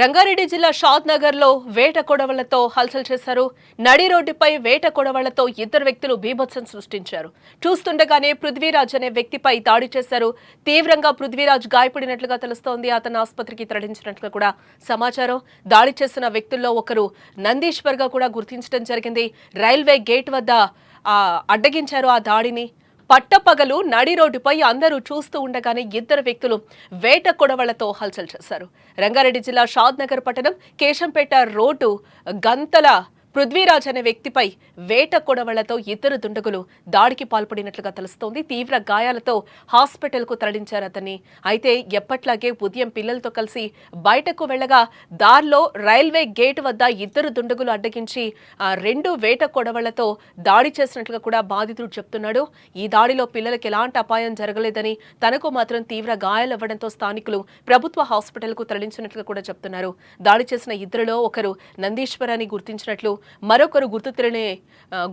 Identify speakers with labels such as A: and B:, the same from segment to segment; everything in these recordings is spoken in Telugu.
A: రంగారెడ్డి జిల్లా షాద్ నగర్లో వేట కొడవళ్ళతో హల్చల్ చేశారు. నడి రోడ్డుపై వేట కొడవళ్ళతో ఇద్దరు వ్యక్తులు బీభత్సం సృష్టించారు. చూస్తుండగానే పృథ్వీరాజ్ అనే వ్యక్తిపై దాడి చేశారు. తీవ్రంగా పృథ్వీరాజ్ గాయపడినట్లుగా తెలుస్తోంది. అతను ఆసుపత్రికి తరలించినట్లుగా కూడా సమాచారం. దాడి చేసిన వ్యక్తుల్లో ఒకరు నందీశ్వర్గా కూడా గుర్తించడం జరిగింది. రైల్వే గేట్ వద్ద అడ్డగించారు ఆ దాడిని. పట్టపగలు నడి రోడ్డుపై అందరూ చూస్తూ ఉండగానే ఇద్దరు వ్యక్తులు వేట కొడవళ్ళతో హల్చల్ చేశారు. రంగారెడ్డి జిల్లా షాద్ నగర్ పట్టణం కేశంపేట రోడ్డు గంతల పృథ్వీరాజ్ అనే వ్యక్తిపై వేట కొడవళ్ళతో ఇద్దరు దుండగులు దాడికి పాల్పడినట్లుగా తెలుస్తోంది. తీవ్ర గాయాలతో హాస్పిటల్కు తరలించారు అతన్ని. అయితే ఎప్పట్లాగే ఉదయం పిల్లలతో కలిసి బయటకు వెళ్ళగా దారిలో రైల్వే గేట్ వద్ద ఇద్దరు దుండగులు అడ్డగించి రెండు వేట కొడవళ్ళతో దాడి చేసినట్లుగా కూడా బాధితుడు చెప్తున్నాడు. ఈ దాడిలో పిల్లలకు ఎలాంటి అపాయం జరగలేదని తనకు మాత్రం తీవ్ర గాయాలవ్వడంతో స్థానికులు ప్రభుత్వ హాస్పిటల్కు తరలించినట్లుగా కూడా చెప్తున్నారు. దాడి చేసిన ఇద్దరిలో ఒకరు నందీశ్వరాన్ని గుర్తించినట్లు మరొకరు గుర్తు తెలియని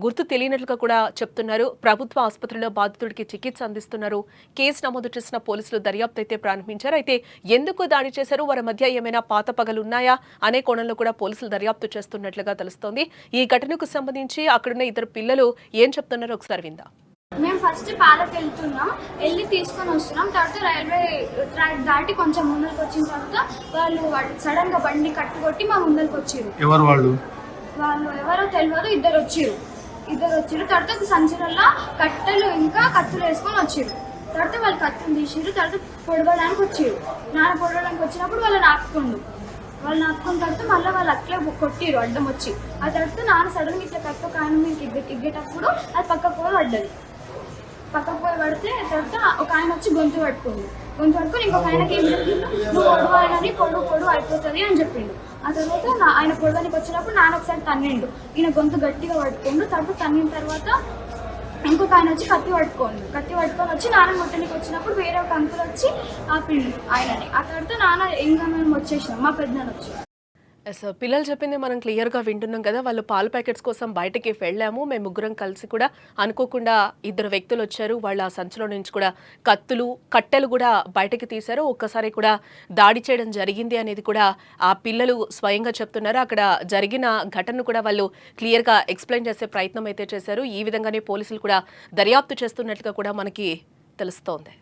A: గుర్తు తెలియనట్లుగా కూడా చెప్తున్నారు. ప్రభుత్వ ఆసుపత్రిలో బాధితుడికి చికిత్స అందిస్తున్నారు. కేసు నమోదు చేసిన పోలీసులు దర్యాప్తు అయితే ప్రారంభించారు. అయితే ఎందుకు దాడి చేశారు? వారి మధ్య ఏమైనా పాత పగలు ఉన్నాయా? అనే కోణంలో కూడా పోలీసులు దర్యాప్తు చేస్తున్నట్లుగా తెలుస్తోంది. ఈ ఘటనకు సంబంధించి అక్కడున్న ఇద్దరు పిల్లలు ఏం చెప్తున్నారో ఒకసారి విందాం.
B: మేము ఫస్ట్ పాలకు వెళ్తున్నాం. వెళ్ళి తీసుకొని వస్తున్నాం. తర్వాత రైల్వే ట్రాక్ దాటి కొంచెం ముందరికి వచ్చిన తర్వాత వాళ్ళు సడన్గా బండి కట్టుకొట్టి మా ముందరికి వచ్చారు
C: ఎవరు వాళ్ళు?
B: వాళ్ళు ఎవరో తెలియదు ఇద్దరు వచ్చిరు ఇద్దరు వచ్చిరు తర్వాత ఒక కట్టెలు ఇంకా కత్తులు వేసుకొని వచ్చిరు తర్వాత వాళ్ళు కత్తులు తీసిరు తర్వాత పొడవడానికి వచ్చిరు నాన్న పొడవడానికి వచ్చినప్పుడు వాళ్ళు నాటుకుండు వాళ్ళు నాటుకున్న తర్వాత మళ్ళీ వాళ్ళు అట్లే కొట్టిరు అడ్డం వచ్చి. ఆ తర్వాత నాన్న సడన్ ఇట్లా కత్త కాయను ఆయన మీకు ఎగ్గ ఎగ్గేటప్పుడు అది పక్కకు పోయి పడ్డది. పక్కకు పోయి పడితే తర్వాత ఒక ఆయన వచ్చి గొంతు పట్టుకుంది గొంతు ఇంకొక ఆయనకి ఏం చెప్పిండు? నువ్వు పొడవు ఆయనని పొడు అయిపోతుంది అని చెప్పిండు. ఆ తర్వాత ఆయన పొడవనికి వచ్చినప్పుడు నాన్న ఒకసారి తన్నిండు. ఈయన గొంతు గట్టిగా పట్టుకోండు. తర్వాత తన్నిన తర్వాత ఇంకొక ఆయన వచ్చి కత్తి పట్టుకోండు. కత్తి పట్టుకొని వచ్చి నాన్న ముట్టనికి వచ్చినప్పుడు వేరే ఒక అంకుల్ వచ్చి ఆపిండు ఆయనని. ఆ తర్వాత నాన్న ఇంకా మేము వచ్చేసినాం. మా పెద్దనాన్న వచ్చి.
A: ఎస్ పిల్లలు చెప్పింది మనం క్లియర్గా వింటున్నాం కదా. వాళ్ళు పాల ప్యాకెట్స్ కోసం బయటకి వెళ్ళాము. మేము ముగ్గురం కలిసి కూడా అనుకోకుండా ఇద్దరు వ్యక్తులు వచ్చారు. వాళ్ళ ఆ సంచిలో నుంచి కూడా కత్తులు కట్టెలు కూడా బయటకి తీశారు. ఒక్కసారి కూడా దాడి చేయడం జరిగింది అనేది కూడా ఆ పిల్లలు స్వయంగా చెప్తున్నారు. అక్కడ జరిగిన ఘటనను కూడా వాళ్ళు క్లియర్గా ఎక్స్ప్లెయిన్ చేసే ప్రయత్నం అయితే చేశారు. ఈ విధంగానే పోలీసులు కూడా దర్యాప్తు చేస్తున్నట్లుగా కూడా మనకి తెలుస్తోంది.